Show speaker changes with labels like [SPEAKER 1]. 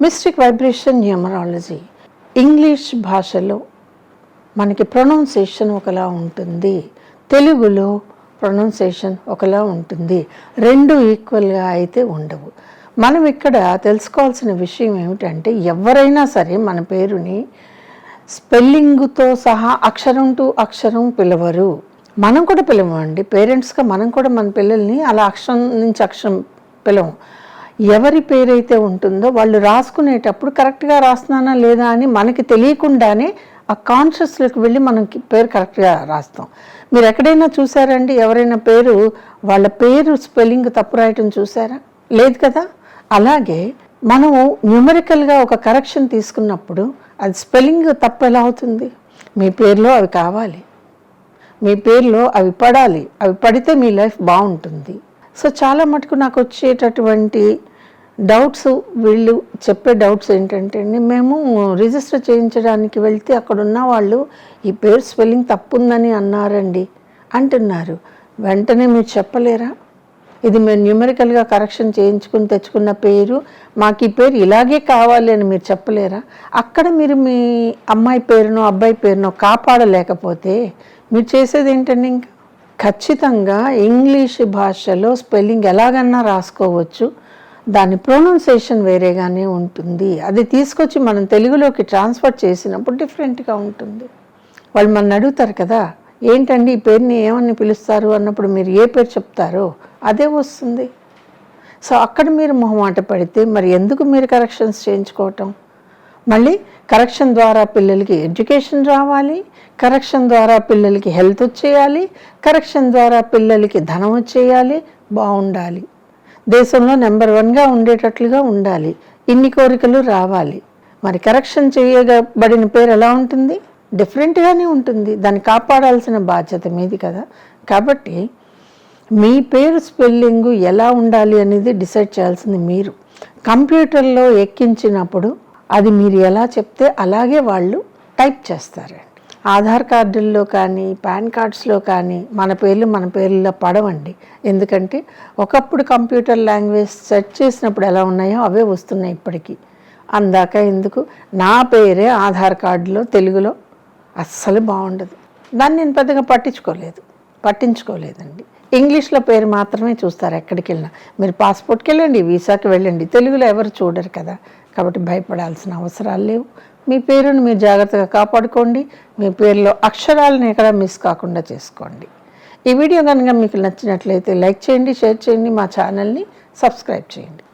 [SPEAKER 1] Mystic vibration numerology English భాషలో మనకి pronunciation ఒకలా ఉంటుంది. తెలుగులో ప్రొనౌన్సియేషన్ ఒకలా ఉంటుంది. రెండు ఈక్వల్గా అయితే ఉండవు. మనం ఇక్కడ తెలుసుకోవాల్సిన విషయం ఏమిటంటే ఎవరైనా సరే మన పేరుని స్పెల్లింగ్తో సహా అక్షరం టు అక్షరం పిలవరు. మనం కూడా పిలవండి పేరెంట్స్గా మనం కూడా మన పిల్లల్ని అలా అక్షరం నుంచి అక్షరం పిలవం. ఎవరి పేరైతే ఉంటుందో వాళ్ళు రాసుకునేటప్పుడు కరెక్ట్గా రాస్తున్నానా లేదా అని మనకి తెలియకుండానే ఆ కాన్షియస్లోకి వెళ్ళి మనం పేరు కరెక్ట్గా రాస్తాం. మీరు ఎక్కడైనా చూసారండి? ఎవరైనా పేరు వాళ్ళ పేరు స్పెల్లింగ్ తప్పు రాయటం చూసారా? లేదు కదా? అలాగే మనం న్యూమరికల్గా ఒక కరెక్షన్ తీసుకున్నప్పుడు అది స్పెల్లింగ్ తప్పు ఎలా అవుతుంది? మీ పేరులో అవి కావాలి. మీ పేరులో అవి పడాలి. అవి పడితే మీ లైఫ్ బాగుంటుంది. సో చాలా మటుకు నాకు వచ్చేటటువంటి డౌట్స్ వీళ్ళు చెప్పే డౌట్స్ ఏంటంటే అండి, మేము రిజిస్టర్ చేయించడానికి వెళ్తే అక్కడ ఉన్న వాళ్ళు ఈ పేరు స్పెల్లింగ్ తప్పుందని అన్నారండి అంటున్నారు. వెంటనే మీరు చెప్పలేరా? ఇది మేము న్యూమరికల్గా కరెక్షన్ చేయించుకుని తెచ్చుకున్న పేరు మాకు ఈ పేరు ఇలాగే కావాలి అని మీరు చెప్పలేరా? అక్కడ మీరు మీ అమ్మాయి పేరునో అబ్బాయి పేరునో కాపాడలేకపోతే మీరు చేసేది ఏంటండి ఇంకా? ఖచ్చితంగా ఇంగ్లీష్ భాషలో స్పెల్లింగ్ ఎలాగన్నా రాసుకోవచ్చు. దాని ప్రొనౌన్సేషన్ వేరేగానే ఉంటుంది. అది తీసుకొచ్చి మనం తెలుగులోకి ట్రాన్స్ఫర్ చేసినప్పుడు డిఫరెంట్గా ఉంటుంది. వాళ్ళు మన అడుగుతారు కదా ఏంటండి ఈ పేరుని ఏమని పిలుస్తారు? అన్నప్పుడు మీరు ఏ పేరు చెప్తారో అదే వస్తుంది. సో అక్కడ మీరు మొహమాట పడితే మరి ఎందుకు మీరు కరెక్షన్స్ చేయించుకోవటం? మళ్ళీ కరెక్షన్ ద్వారా పిల్లలకి ఎడ్యుకేషన్ రావాలి కరెక్షన్ ద్వారా పిల్లలకి హెల్త్ వచ్చేయాలి కరెక్షన్ ద్వారా పిల్లలకి ధనం వచ్చేయాలి బాగుండాలి. దేశంలో నెంబర్ వన్గా ఉండేటట్లుగా ఉండాలి. ఇన్ని కోరికలు రావాలి. మరి కరెక్షన్ చేయబడిన పేరు ఎలా ఉంటుంది? డిఫరెంట్గానే ఉంటుంది. దాన్ని కాపాడాల్సిన బాధ్యత మీది కదా. కాబట్టి మీ పేరు స్పెల్లింగ్ ఎలా ఉండాలి అనేది డిసైడ్ చేయాల్సింది మీరు. కంప్యూటర్లో ఎక్కించినప్పుడు అది మీరు ఎలా చెప్తే అలాగే వాళ్ళు టైప్ చేస్తారండి. ఆధార్ కార్డుల్లో కానీ పాన్ కార్డ్స్లో కానీ మన పేర్లు మన పేర్లలో పడవండి. ఎందుకంటే ఒకప్పుడు కంప్యూటర్ లాంగ్వేజ్ సెర్చ్ చేసినప్పుడు ఎలా ఉన్నాయో అవే వస్తున్నాయి ఇప్పటికీ. అందాక ఎందుకు? నా పేరే ఆధార్ కార్డులో తెలుగులో అస్సలు బాగుండదు. దాన్ని నేను పెద్దగా పట్టించుకోలేదు. పట్టించుకోలేదండి. ఇంగ్లీష్లో పేరు మాత్రమే చూస్తారు ఎక్కడికి వెళ్ళినా మీరు పాస్పోర్ట్కి వెళ్ళండి వీసాకి వెళ్ళండి. తెలుగులో ఎవరు చూడరు కదా. కాబట్టి భయపడాల్సిన అవసరాలు లేవు. మీ పేరును మీరు జాగ్రత్తగా కాపాడుకోండి. మీ పేరులో అక్షరాలను ఎక్కడ మిస్ కాకుండా చేసుకోండి. ఈ వీడియో కనుక మీకు నచ్చినట్లయితే లైక్ చేయండి షేర్ చేయండి మా ఛానల్ని సబ్స్క్రైబ్ చేయండి.